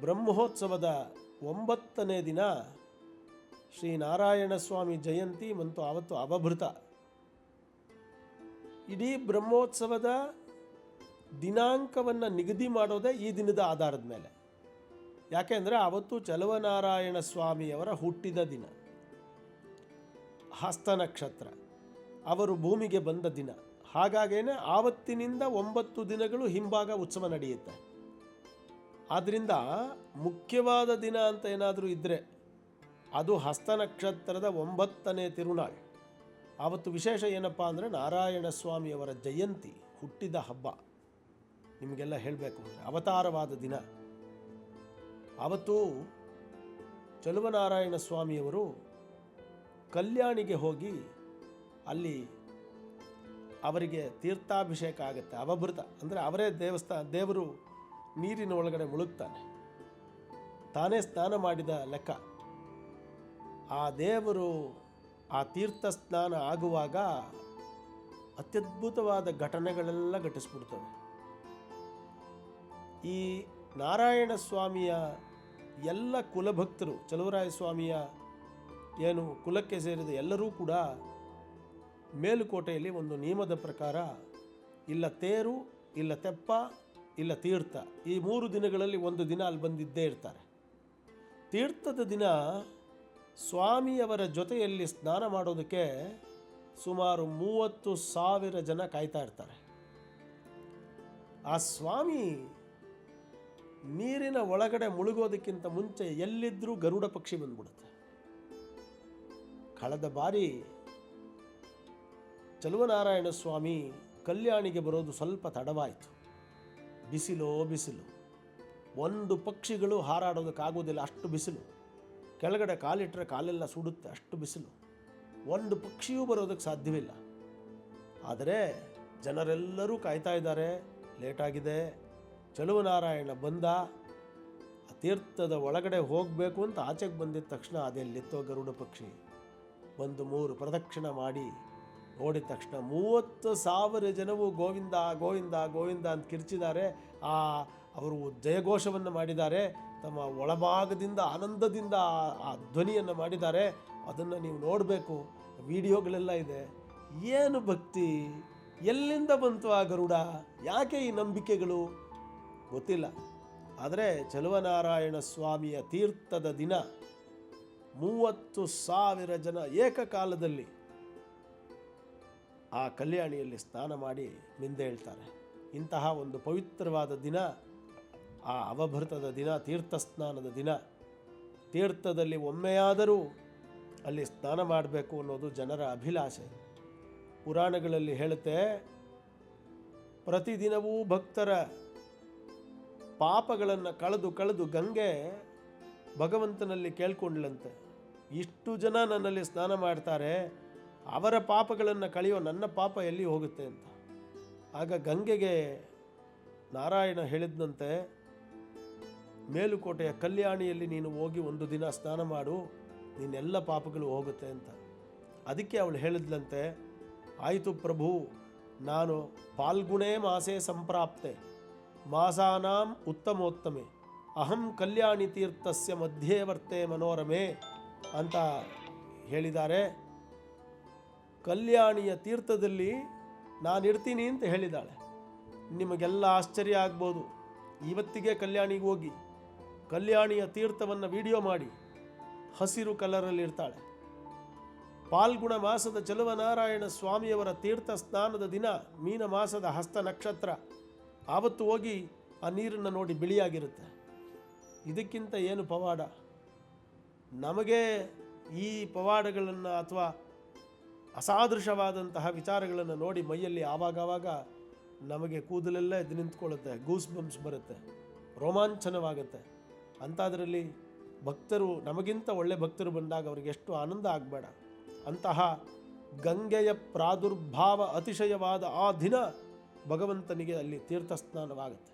ಬ್ರಹ್ಮೋತ್ಸವದ ಒಂಬತ್ತನೇ ದಿನ ಶ್ರೀ ನಾರಾಯಣ ಸ್ವಾಮಿ ಜಯಂತಿ ಮತ್ತು ಆವತ್ತು ಅವಭೃತ. ಇಡೀ ಬ್ರಹ್ಮೋತ್ಸವದ ದಿನಾಂಕವನ್ನು ನಿಗದಿ ಮಾಡೋದೇ ಈ ದಿನದ ಆಧಾರದ ಮೇಲೆ. ಯಾಕೆಂದರೆ ಅವತ್ತು ಚಲುವನಾರಾಯಣ ಸ್ವಾಮಿಯವರ ಹುಟ್ಟಿದ ದಿನ. ಹಸ್ತ ನಕ್ಷತ್ರ. ಅವರು ಭೂಮಿಗೆ ಬಂದ ದಿನ. ಹಾಗಾಗೇನೆ ಆವತ್ತಿನಿಂದ ಒಂಬತ್ತು ದಿನಗಳು ಹಿಂಭಾಗ ಉತ್ಸವ ನಡೆಯುತ್ತೆ. ಆದ್ದರಿಂದ ಮುಖ್ಯವಾದ ದಿನ ಅಂತ ಏನಾದರೂ ಇದ್ದರೆ ಅದು ಹಸ್ತ ನಕ್ಷತ್ರದ ಒಂಬತ್ತನೇ ತಿರುನಾಳ್. ಆವತ್ತು ವಿಶೇಷ ಏನಪ್ಪ ಅಂದರೆ ನಾರಾಯಣ ಸ್ವಾಮಿಯವರ ಜಯಂತಿ, ಹುಟ್ಟಿದ ಹಬ್ಬ. ನಿಮಗೆಲ್ಲ ಹೇಳಬೇಕು ಅವತಾರವಾದ ದಿನ. ಆವತ್ತು ಚಲುವನಾರಾಯಣ ಸ್ವಾಮಿಯವರು ಕಲ್ಯಾಣಿಗೆ ಹೋಗಿ ಅಲ್ಲಿ ಅವರಿಗೆ ತೀರ್ಥಾಭಿಷೇಕ ಆಗುತ್ತೆ, ಅವಭೃತ. ಅಂದರೆ ಅವರೇ ದೇವಸ್ಥಾನ ದೇವರು ನೀರಿನ ಒಳಗಡೆ ಮುಳುಗ್ತಾನೆ. ತಾನೇ ಸ್ನಾನ ಮಾಡಿದ ಲೆಕ್ಕ. ಆ ದೇವರು ಆ ತೀರ್ಥ ಸ್ನಾನ ಆಗುವಾಗ ಅತ್ಯದ್ಭುತವಾದ ಘಟನೆಗಳೆಲ್ಲ ಘಟಿಸ್ಬಿಡ್ತವೆ. ಈ ನಾರಾಯಣ ಸ್ವಾಮಿಯ ಎಲ್ಲ ಕುಲಭಕ್ತರು ಚಲುವರಾಯ ಸ್ವಾಮಿಯ ಏನು ಕುಲಕ್ಕೆ ಸೇರಿದ ಎಲ್ಲರೂ ಕೂಡ ಮೇಲುಕೋಟೆಯಲ್ಲಿ ಒಂದು ನಿಯಮದ ಪ್ರಕಾರ, ಇಲ್ಲ ತೇರು, ಇಲ್ಲ ತೆಪ್ಪ ಇಲ್ಲ ತೀರ್ಥ. ಈ ಮೂರು ದಿನಗಳಲ್ಲಿ ಒಂದು ದಿನ ಅಲ್ಲಿ ಬಂದಿದ್ದೇ ಇರ್ತಾರೆ. ತೀರ್ಥದ ದಿನ ಸ್ವಾಮಿಯವರ ಜೊತೆಯಲ್ಲಿ ಸ್ನಾನ ಮಾಡೋದಕ್ಕೆ ಸುಮಾರು ಮೂವತ್ತು ಸಾವಿರ ಜನ ಕಾಯ್ತಾ ಇರ್ತಾರೆ. ಆ ಸ್ವಾಮಿ ನೀರಿನ ಒಳಗಡೆ ಮುಳುಗೋದಕ್ಕಿಂತ ಮುಂಚೆ ಎಲ್ಲಿದ್ದರೂ ಗರುಡ ಪಕ್ಷಿ ಬಂದ್ಬಿಡುತ್ತೆ. ಕಳೆದ ಬಾರಿ ಚಲುವನಾರಾಯಣ ಸ್ವಾಮಿ ಕಲ್ಯಾಣಿಗೆ ಬರೋದು ಸ್ವಲ್ಪ ತಡವಾಯಿತು. ಬಿಸಿಲೋ ಬಿಸಿಲು. ಒಂದು ಪಕ್ಷಿಗಳು ಹಾರಾಡೋದಕ್ಕಾಗೋದಿಲ್ಲ ಅಷ್ಟು ಬಿಸಿಲು. ಕೆಳಗಡೆ ಕಾಲಿಟ್ಟರೆ ಕಾಲೆಲ್ಲ ಸುಡುತ್ತೆ, ಅಷ್ಟು ಬಿಸಿಲು. ಒಂದು ಪಕ್ಷಿಯೂ ಬರೋದಕ್ಕೆ ಸಾಧ್ಯವಿಲ್ಲ. ಆದರೆ ಜನರೆಲ್ಲರೂ ಕಾಯ್ತಾ ಇದ್ದಾರೆ ಲೇಟಾಗಿದೆ ಚಲುವನಾರಾಯಣ ಬಂದ, ತೀರ್ಥದ ಒಳಗಡೆ ಹೋಗಬೇಕು ಅಂತ ಆಚೆಗೆ ಬಂದಿದ್ದ ತಕ್ಷಣ ಅದೆಲ್ಲಿತ್ತೋ ಗರುಡ ಪಕ್ಷಿ. ಒಂದು ಮೂರು ಪ್ರದಕ್ಷಿಣ ಮಾಡಿ ನೋಡಿದ ತಕ್ಷಣ ಮೂವತ್ತು ಸಾವಿರ ಜನವು ಗೋವಿಂದ ಗೋವಿಂದ ಗೋವಿಂದ ಅಂತ ಕಿರ್ಚಿದ್ದಾರೆ. ಆ, ಅವರು ಜಯಘೋಷವನ್ನು ಮಾಡಿದ್ದಾರೆ. ತಮ್ಮ ಒಳಭಾಗದಿಂದ, ಆನಂದದಿಂದ ಆ- ಧ್ವನಿಯನ್ನು ಮಾಡಿದ್ದಾರೆ. ಅದನ್ನು ನೀವು ನೋಡಬೇಕು. ವಿಡಿಯೋಗಳೆಲ್ಲ ಇದೆ. ಏನು ಭಕ್ತಿ? ಎಲ್ಲಿಂದ ಬಂತು ಆ ಗರುಡ? ಯಾಕೆ ಈ ನಂಬಿಕೆಗಳು? ಗೊತ್ತಿಲ್ಲ. ಆದರೆ ಚಲುವನಾರಾಯಣ ಸ್ವಾಮಿಯ ತೀರ್ಥದ ದಿನ, ಮೂವತ್ತು ಸಾವಿರ ಜನ ಏಕಕಾಲದಲ್ಲಿ ಆ ಕಲ್ಯಾಣಿಯಲ್ಲಿ ಸ್ನಾನ ಮಾಡಿ ಮಿಂದೇಳ್ತಾರೆ ಇಂತಹ ಒಂದು ಪವಿತ್ರವಾದ ದಿನ, ಆ ಅವಭೃತದ ದಿನ, ತೀರ್ಥ ಸ್ನಾನದ ದಿನ, ತೀರ್ಥದಲ್ಲಿ ಒಮ್ಮೆಯಾದರೂ ಅಲ್ಲಿ ಸ್ನಾನ ಮಾಡಬೇಕು ಅನ್ನೋದು ಜನರ ಅಭಿಲಾಷೆ. ಪುರಾಣಗಳಲ್ಲಿ ಹೇಳುತ್ತೆ, ಪ್ರತಿದಿನವೂ ಭಕ್ತರ ಪಾಪಗಳನ್ನು ಕಳೆದು ಕಳೆದು ಗಂಗೆ ಭಗವಂತನಲ್ಲಿ ಕೇಳ್ಕೊಂಡ್ಲಂತೆ ಇಷ್ಟು ಜನ ನನ್ನಲ್ಲಿ ಸ್ನಾನ ಮಾಡ್ತಾರೆ ಅವರ ಪಾಪಗಳನ್ನು ಕಳೆಯೋ ನನ್ನ ಪಾಪ ಎಲ್ಲಿ ಹೋಗುತ್ತೆ ಅಂತ. ಆಗ ಗಂಗೆಗೆ ನಾರಾಯಣ ಹೇಳಿದಂತೆ ಮೇಲುಕೋಟೆಯ ಕಲ್ಯಾಣಿಯಲ್ಲಿ ನೀನು ಹೋಗಿ ಒಂದು ದಿನ ಸ್ನಾನ ಮಾಡು, ನಿನ್ನೆಲ್ಲ ಪಾಪಗಳು ಹೋಗುತ್ತೆ ಅಂತ. ಅದಕ್ಕೆ ಅವಳು ಹೇಳಿದ್ಲಂತೆ, ಆಯಿತು ಪ್ರಭು, ನಾನು ಪಾಲ್ಗುಣೇ ಮಾಸೆ ಸಂಪ್ರಾಪ್ತೆ, ಮಾಸಾನಾಂ ಉತ್ತಮೋತ್ತಮೆ, ಅಹಂ ಕಲ್ಯಾಣಿ ತೀರ್ಥಸ್ಯ ಮಧ್ಯೆ ವರ್ತೆ ಮನೋರಮೆ ಅಂತ ಹೇಳಿದ್ದಾರೆ. ಕಲ್ಯಾಣಿಯ ತೀರ್ಥದಲ್ಲಿ ನಾನು ಇರ್ತೀನಿ ಅಂತ ಹೇಳಿದ್ದಾಳೆ. ನಿಮಗೆಲ್ಲ ಆಶ್ಚರ್ಯ ಆಗ್ಬೋದು. ಇವತ್ತಿಗೆ ಕಲ್ಯಾಣಿಗೆ ಹೋಗಿ ಕಲ್ಯಾಣಿಯ ತೀರ್ಥವನ್ನು ವಿಡಿಯೋ ಮಾಡಿ ಹಸಿರು ಕಲರಲ್ಲಿ ಇರ್ತಾಳೆ ಪಾಲ್ಗುಣ ಮಾಸದ ಚಲುವನಾರಾಯಣ ಸ್ವಾಮಿಯವರ ತೀರ್ಥ ಸ್ನಾನದ ದಿನ ಮೀನ ಮಾಸದ ಹಸ್ತ ನಕ್ಷತ್ರ. ಆವತ್ತು ಹೋಗಿ ಆ ನೀರನ್ನು ನೋಡಿ ಬಿಳಿಯಾಗಿರುತ್ತೆ. ಇದಕ್ಕಿಂತ ಏನು ಪವಾಡ? ನಮಗೆ ಈ ಪವಾಡಗಳನ್ನು ಅಥವಾ ಅಸಾದೃಶವಾದಂತಹ ವಿಚಾರಗಳನ್ನು ನೋಡಿ ಮೈಯಲ್ಲಿ ಆವಾಗವಾಗ ನಮಗೆ ಕೂದಲೆಲ್ಲ ಎದ್ದು ನಿಂತ್ಕೊಳ್ಳುತ್ತೆ ಗೂಸ್ ಬಂಪ್ಸ್ ಬರುತ್ತೆ, ರೋಮಾಂಚನವಾಗುತ್ತೆ. ಅಂಥದ್ರಲ್ಲಿ ಭಕ್ತರು, ನಮಗಿಂತ ಒಳ್ಳೆ ಭಕ್ತರು ಬಂದಾಗ ಅವ್ರಿಗೆ ಎಷ್ಟು ಆನಂದ ಆಗಬೇಡ. ಅಂತಹ ಗಂಗೆಯ ಪ್ರಾದುರ್ಭಾವ ಅತಿಶಯವಾದ ಆ ದಿನ ಭಗವಂತನಿಗೆ ಅಲ್ಲಿ ತೀರ್ಥ ಸ್ನಾನವಾಗುತ್ತೆ